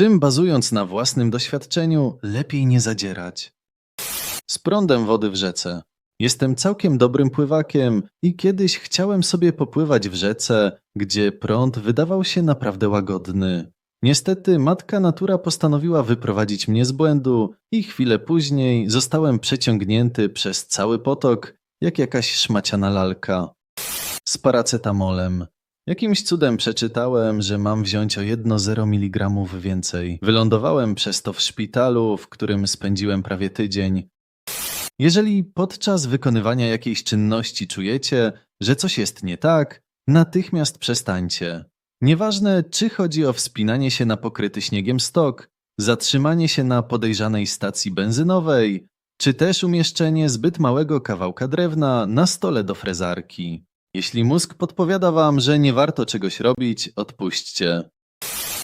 czym bazując na własnym doświadczeniu lepiej nie zadzierać. Z prądem wody w rzece. Jestem całkiem dobrym pływakiem i kiedyś chciałem sobie popływać w rzece, gdzie prąd wydawał się naprawdę łagodny. Niestety matka natura postanowiła wyprowadzić mnie z błędu i chwilę później zostałem przeciągnięty przez cały potok, jak jakaś szmaciana lalka. Z paracetamolem. Jakimś cudem przeczytałem, że mam wziąć o 1,0 mg więcej. Wylądowałem przez to w szpitalu, w którym spędziłem prawie tydzień. Jeżeli podczas wykonywania jakiejś czynności czujecie, że coś jest nie tak, natychmiast przestańcie. Nieważne, czy chodzi o wspinanie się na pokryty śniegiem stok, zatrzymanie się na podejrzanej stacji benzynowej, czy też umieszczenie zbyt małego kawałka drewna na stole do frezarki. Jeśli mózg podpowiada wam, że nie warto czegoś robić, odpuśćcie.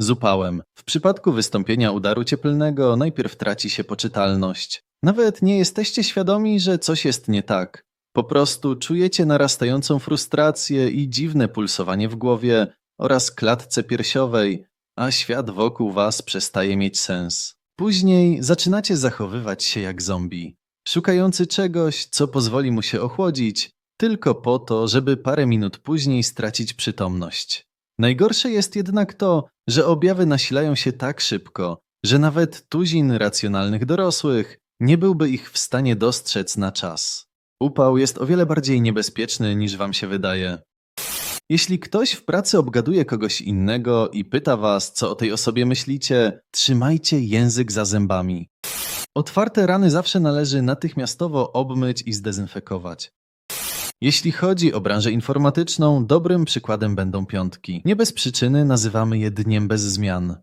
Z upałem. W przypadku wystąpienia udaru cieplnego najpierw traci się poczytalność. Nawet nie jesteście świadomi, że coś jest nie tak. Po prostu czujecie narastającą frustrację i dziwne pulsowanie w głowie oraz klatce piersiowej, a świat wokół was przestaje mieć sens. Później zaczynacie zachowywać się jak zombie, szukający czegoś, co pozwoli mu się ochłodzić, tylko po to, żeby parę minut później stracić przytomność. Najgorsze jest jednak to, że objawy nasilają się tak szybko, że nawet tuzin racjonalnych dorosłych nie byłby ich w stanie dostrzec na czas. Upał jest o wiele bardziej niebezpieczny niż wam się wydaje. Jeśli ktoś w pracy obgaduje kogoś innego i pyta was, co o tej osobie myślicie, trzymajcie język za zębami. Otwarte rany zawsze należy natychmiastowo obmyć i zdezynfekować. Jeśli chodzi o branżę informatyczną, dobrym przykładem będą piątki. Nie bez przyczyny nazywamy je dniem bez zmian.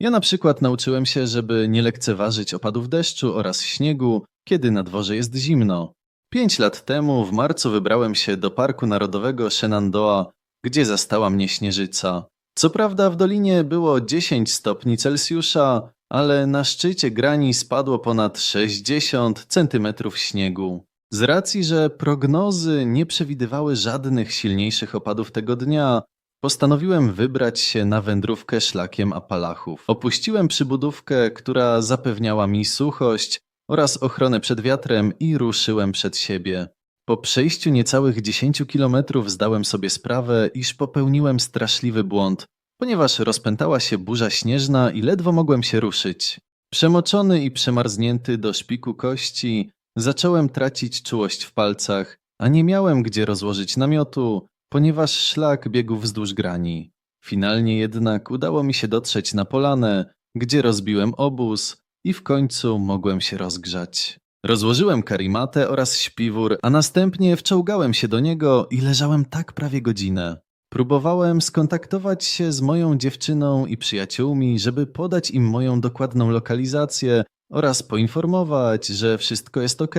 Ja na przykład nauczyłem się, żeby nie lekceważyć opadów deszczu oraz śniegu, kiedy na dworze jest zimno. Pięć lat temu w marcu wybrałem się do Parku Narodowego Shenandoah, gdzie zastała mnie śnieżyca. Co prawda w dolinie było 10 stopni Celsjusza, ale na szczycie grani spadło ponad 60 centymetrów śniegu. Z racji, że prognozy nie przewidywały żadnych silniejszych opadów tego dnia, postanowiłem wybrać się na wędrówkę szlakiem Apalachów. Opuściłem przybudówkę, która zapewniała mi suchość oraz ochronę przed wiatrem i ruszyłem przed siebie. Po przejściu niecałych 10 kilometrów zdałem sobie sprawę, iż popełniłem straszliwy błąd, ponieważ rozpętała się burza śnieżna i ledwo mogłem się ruszyć. Przemoczony i przemarznięty do szpiku kości, zacząłem tracić czułość w palcach, a nie miałem gdzie rozłożyć namiotu, ponieważ szlak biegł wzdłuż grani. Finalnie jednak udało mi się dotrzeć na polanę, gdzie rozbiłem obóz i w końcu mogłem się rozgrzać. Rozłożyłem karimatę oraz śpiwór, a następnie wczołgałem się do niego i leżałem tak prawie godzinę. Próbowałem skontaktować się z moją dziewczyną i przyjaciółmi, żeby podać im moją dokładną lokalizację oraz poinformować, że wszystko jest ok,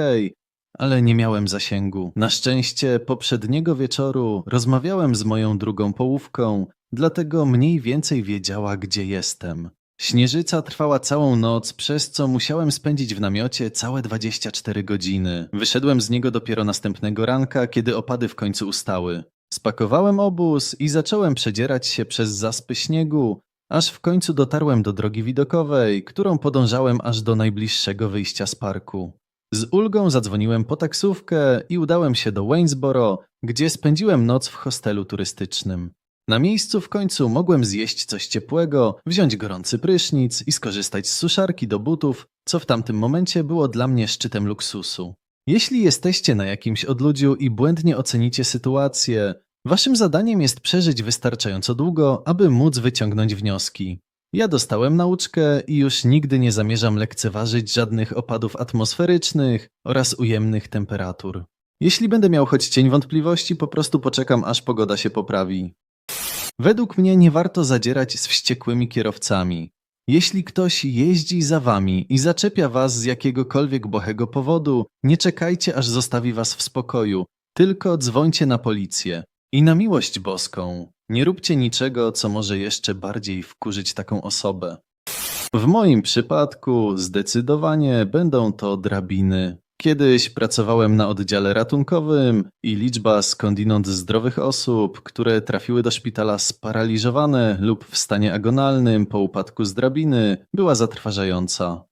ale nie miałem zasięgu. Na szczęście poprzedniego wieczoru rozmawiałem z moją drugą połówką, dlatego mniej więcej wiedziała, gdzie jestem. Śnieżyca trwała całą noc, przez co musiałem spędzić w namiocie całe 24 godziny. Wyszedłem z niego dopiero następnego ranka, kiedy opady w końcu ustały. Spakowałem obóz i zacząłem przedzierać się przez zaspy śniegu, aż w końcu dotarłem do drogi widokowej, którą podążałem aż do najbliższego wyjścia z parku. Z ulgą zadzwoniłem po taksówkę i udałem się do Waynesboro, gdzie spędziłem noc w hostelu turystycznym. Na miejscu w końcu mogłem zjeść coś ciepłego, wziąć gorący prysznic i skorzystać z suszarki do butów, co w tamtym momencie było dla mnie szczytem luksusu. Jeśli jesteście na jakimś odludziu i błędnie ocenicie sytuację, waszym zadaniem jest przeżyć wystarczająco długo, aby móc wyciągnąć wnioski. Ja dostałem nauczkę i już nigdy nie zamierzam lekceważyć żadnych opadów atmosferycznych oraz ujemnych temperatur. Jeśli będę miał choć cień wątpliwości, po prostu poczekam, aż pogoda się poprawi. Według mnie nie warto zadzierać z wściekłymi kierowcami. Jeśli ktoś jeździ za wami i zaczepia was z jakiegokolwiek błahego powodu, nie czekajcie aż zostawi was w spokoju, tylko dzwońcie na policję. I na miłość boską, nie róbcie niczego, co może jeszcze bardziej wkurzyć taką osobę. W moim przypadku zdecydowanie będą to drabiny. Kiedyś pracowałem na oddziale ratunkowym i liczba skądinąd zdrowych osób, które trafiły do szpitala sparaliżowane lub w stanie agonalnym po upadku z drabiny, była zatrważająca.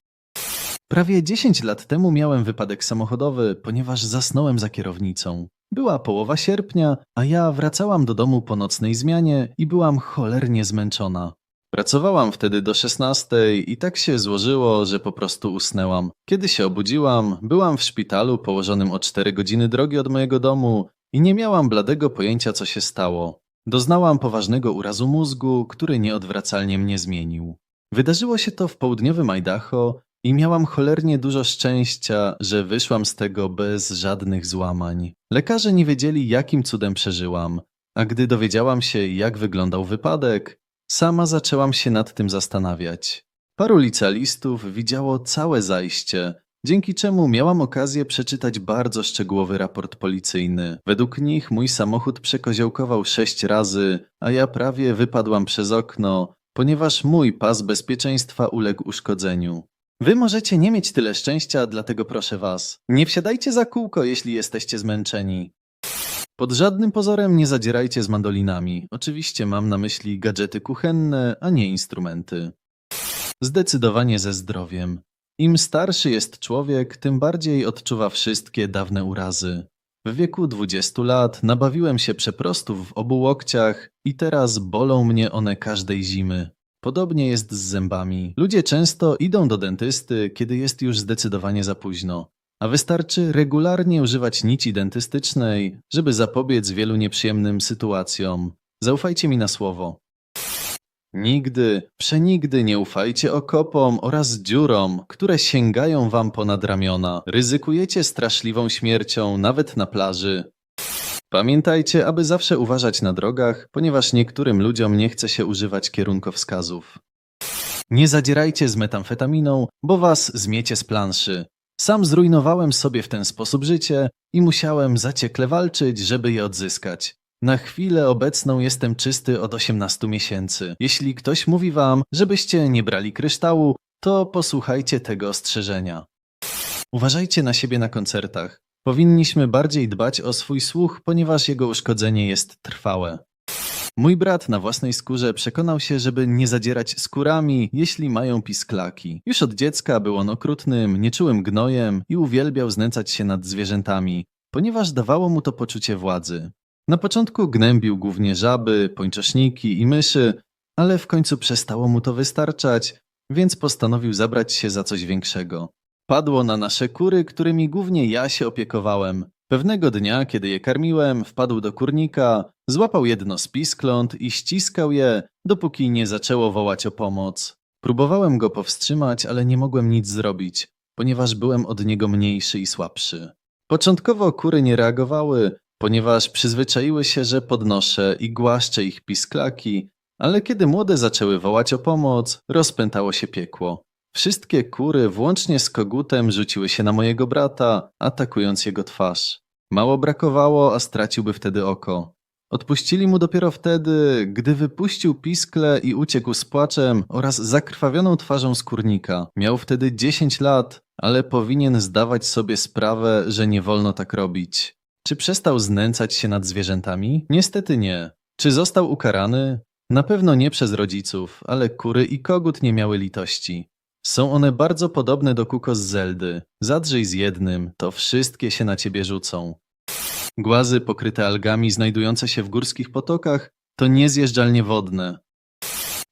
Prawie 10 lat temu miałem wypadek samochodowy, ponieważ zasnąłem za kierownicą. Była połowa sierpnia, a ja wracałam do domu po nocnej zmianie i byłam cholernie zmęczona. Pracowałam wtedy do 16 i tak się złożyło, że po prostu usnęłam. Kiedy się obudziłam, byłam w szpitalu położonym o 4 godziny drogi od mojego domu i nie miałam bladego pojęcia, co się stało. Doznałam poważnego urazu mózgu, który nieodwracalnie mnie zmienił. Wydarzyło się to w południowym Idaho i miałam cholernie dużo szczęścia, że wyszłam z tego bez żadnych złamań. Lekarze nie wiedzieli, jakim cudem przeżyłam, a gdy dowiedziałam się, jak wyglądał wypadek, sama zaczęłam się nad tym zastanawiać. Paru licealistów widziało całe zajście, dzięki czemu miałam okazję przeczytać bardzo szczegółowy raport policyjny. Według nich mój samochód przekoziołkował sześć razy, a ja prawie wypadłam przez okno, ponieważ mój pas bezpieczeństwa uległ uszkodzeniu. Wy możecie nie mieć tyle szczęścia, dlatego proszę was, nie wsiadajcie za kółko, jeśli jesteście zmęczeni. Pod żadnym pozorem nie zadzierajcie z mandolinami. Oczywiście mam na myśli gadżety kuchenne, a nie instrumenty. Zdecydowanie ze zdrowiem. Im starszy jest człowiek, tym bardziej odczuwa wszystkie dawne urazy. W wieku 20 lat nabawiłem się przeprostów w obu łokciach i teraz bolą mnie one każdej zimy. Podobnie jest z zębami. Ludzie często idą do dentysty, kiedy jest już zdecydowanie za późno, a wystarczy regularnie używać nici dentystycznej, żeby zapobiec wielu nieprzyjemnym sytuacjom. Zaufajcie mi na słowo. Nigdy, przenigdy nie ufajcie okopom oraz dziurom, które sięgają wam ponad ramiona. Ryzykujecie straszliwą śmiercią nawet na plaży. Pamiętajcie, aby zawsze uważać na drogach, ponieważ niektórym ludziom nie chce się używać kierunkowskazów. Nie zadzierajcie z metamfetaminą, bo was zmiecie z planszy. Sam zrujnowałem sobie w ten sposób życie i musiałem zaciekle walczyć, żeby je odzyskać. Na chwilę obecną jestem czysty od 18 miesięcy. Jeśli ktoś mówi wam, żebyście nie brali kryształu, to posłuchajcie tego ostrzeżenia. Uważajcie na siebie na koncertach. Powinniśmy bardziej dbać o swój słuch, ponieważ jego uszkodzenie jest trwałe. Mój brat na własnej skórze przekonał się, żeby nie zadzierać skórami, jeśli mają pisklaki. Już od dziecka był on okrutnym, nieczułym gnojem i uwielbiał znęcać się nad zwierzętami, ponieważ dawało mu to poczucie władzy. Na początku gnębił głównie żaby, pończoszniki i myszy, ale w końcu przestało mu to wystarczać, więc postanowił zabrać się za coś większego. Padło na nasze kury, którymi głównie ja się opiekowałem. Pewnego dnia, kiedy je karmiłem, wpadł do kurnika, złapał jedno z piskląt i ściskał je, dopóki nie zaczęło wołać o pomoc. Próbowałem go powstrzymać, ale nie mogłem nic zrobić, ponieważ byłem od niego mniejszy i słabszy. Początkowo kury nie reagowały, ponieważ przyzwyczaiły się, że podnoszę i głaszczę ich pisklaki, ale kiedy młode zaczęły wołać o pomoc, rozpętało się piekło. Wszystkie kury, włącznie z kogutem, rzuciły się na mojego brata, atakując jego twarz. Mało brakowało, a straciłby wtedy oko. Odpuścili mu dopiero wtedy, gdy wypuścił piskle i uciekł z płaczem oraz zakrwawioną twarzą skórnika. Miał wtedy 10 lat, ale powinien zdawać sobie sprawę, że nie wolno tak robić. Czy przestał znęcać się nad zwierzętami? Niestety nie. Czy został ukarany? Na pewno nie przez rodziców, ale kury i kogut nie miały litości. Są one bardzo podobne do kukos z Zeldy. Zadrzyj z jednym, to wszystkie się na ciebie rzucą. Głazy pokryte algami znajdujące się w górskich potokach to niezjeżdżalnie wodne.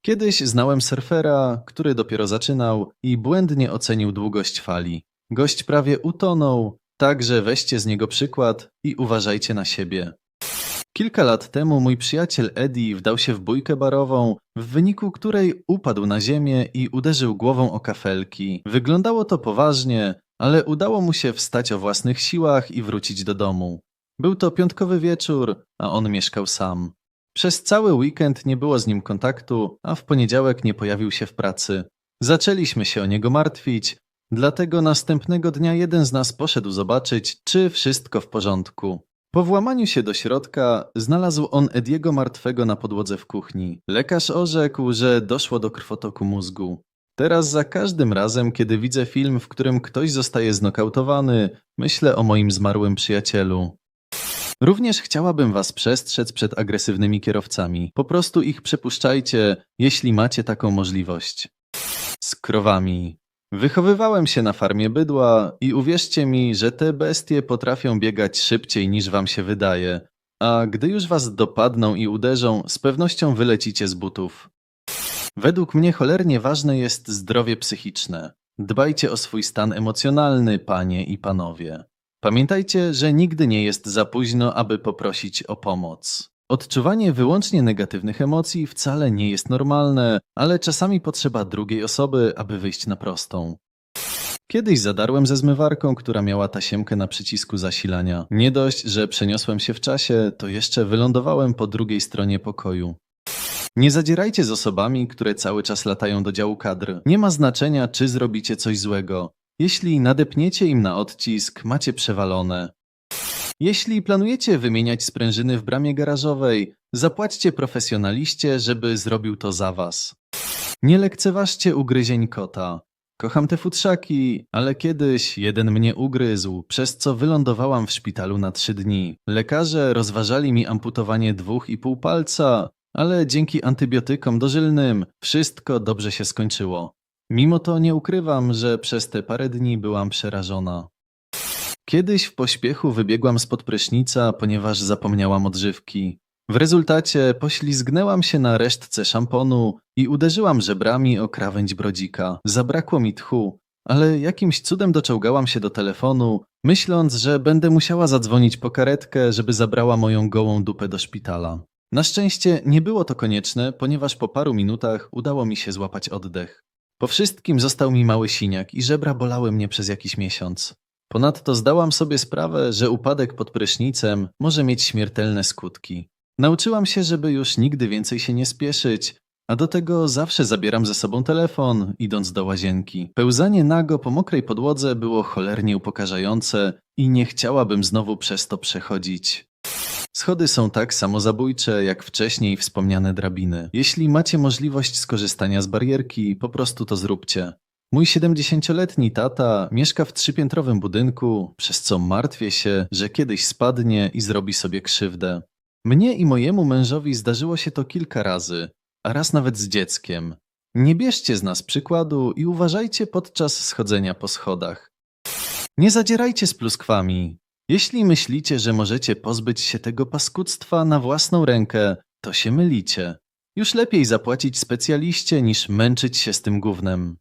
Kiedyś znałem surfera, który dopiero zaczynał i błędnie ocenił długość fali. Gość prawie utonął, także weźcie z niego przykład i uważajcie na siebie. Kilka lat temu mój przyjaciel Eddie wdał się w bójkę barową, w wyniku której upadł na ziemię i uderzył głową o kafelki. Wyglądało to poważnie, ale udało mu się wstać o własnych siłach i wrócić do domu. Był to piątkowy wieczór, a on mieszkał sam. Przez cały weekend nie było z nim kontaktu, a w poniedziałek nie pojawił się w pracy. Zaczęliśmy się o niego martwić, dlatego następnego dnia jeden z nas poszedł zobaczyć, czy wszystko w porządku. Po włamaniu się do środka znalazł on Ediego martwego na podłodze w kuchni. Lekarz orzekł, że doszło do krwotoku mózgu. Teraz za każdym razem, kiedy widzę film, w którym ktoś zostaje znokautowany, myślę o moim zmarłym przyjacielu. Również chciałabym Was przestrzec przed agresywnymi kierowcami. Po prostu ich przepuszczajcie, jeśli macie taką możliwość. Z krowami. Wychowywałem się na farmie bydła i uwierzcie mi, że te bestie potrafią biegać szybciej niż Wam się wydaje. A gdy już Was dopadną i uderzą, z pewnością wylecicie z butów. Według mnie cholernie ważne jest zdrowie psychiczne. Dbajcie o swój stan emocjonalny, panie i panowie. Pamiętajcie, że nigdy nie jest za późno, aby poprosić o pomoc. Odczuwanie wyłącznie negatywnych emocji wcale nie jest normalne, ale czasami potrzeba drugiej osoby, aby wyjść na prostą. Kiedyś zadarłem ze zmywarką, która miała tasiemkę na przycisku zasilania. Nie dość, że przeniosłem się w czasie, to jeszcze wylądowałem po drugiej stronie pokoju. Nie zadzierajcie z osobami, które cały czas latają do działu kadr. Nie ma znaczenia, czy zrobicie coś złego. Jeśli nadepniecie im na odcisk, macie przewalone. Jeśli planujecie wymieniać sprężyny w bramie garażowej, zapłaćcie profesjonaliście, żeby zrobił to za was. Nie lekceważcie ugryzień kota. Kocham te futrzaki, ale kiedyś jeden mnie ugryzł, przez co wylądowałam w szpitalu na trzy dni. Lekarze rozważali mi amputowanie dwóch i pół palca, ale dzięki antybiotykom dożylnym wszystko dobrze się skończyło. Mimo to nie ukrywam, że przez te parę dni byłam przerażona. Kiedyś w pośpiechu wybiegłam spod prysznica, ponieważ zapomniałam odżywki. W rezultacie poślizgnęłam się na resztce szamponu i uderzyłam żebrami o krawędź brodzika. Zabrakło mi tchu, ale jakimś cudem doczołgałam się do telefonu, myśląc, że będę musiała zadzwonić po karetkę, żeby zabrała moją gołą dupę do szpitala. Na szczęście nie było to konieczne, ponieważ po paru minutach udało mi się złapać oddech. Po wszystkim został mi mały siniak i żebra bolały mnie przez jakiś miesiąc. Ponadto zdałam sobie sprawę, że upadek pod prysznicem może mieć śmiertelne skutki. Nauczyłam się, żeby już nigdy więcej się nie spieszyć, a do tego zawsze zabieram ze sobą telefon, idąc do łazienki. Pełzanie nago po mokrej podłodze było cholernie upokarzające i nie chciałabym znowu przez to przechodzić. Schody są tak samozabójcze jak wcześniej wspomniane drabiny. Jeśli macie możliwość skorzystania z barierki, po prostu to zróbcie. Mój 70-letni tata mieszka w trzypiętrowym budynku, przez co martwię się, że kiedyś spadnie i zrobi sobie krzywdę. Mnie i mojemu mężowi zdarzyło się to kilka razy, a raz nawet z dzieckiem. Nie bierzcie z nas przykładu i uważajcie podczas schodzenia po schodach. Nie zadzierajcie z pluskwami. Jeśli myślicie, że możecie pozbyć się tego paskudztwa na własną rękę, to się mylicie. Już lepiej zapłacić specjaliście niż męczyć się z tym gównem.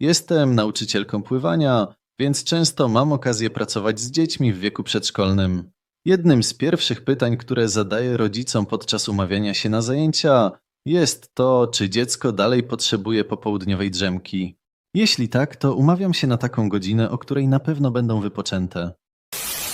Jestem nauczycielką pływania, więc często mam okazję pracować z dziećmi w wieku przedszkolnym. Jednym z pierwszych pytań, które zadaję rodzicom podczas umawiania się na zajęcia, jest to, czy dziecko dalej potrzebuje popołudniowej drzemki. Jeśli tak, to umawiam się na taką godzinę, o której na pewno będą wypoczęte.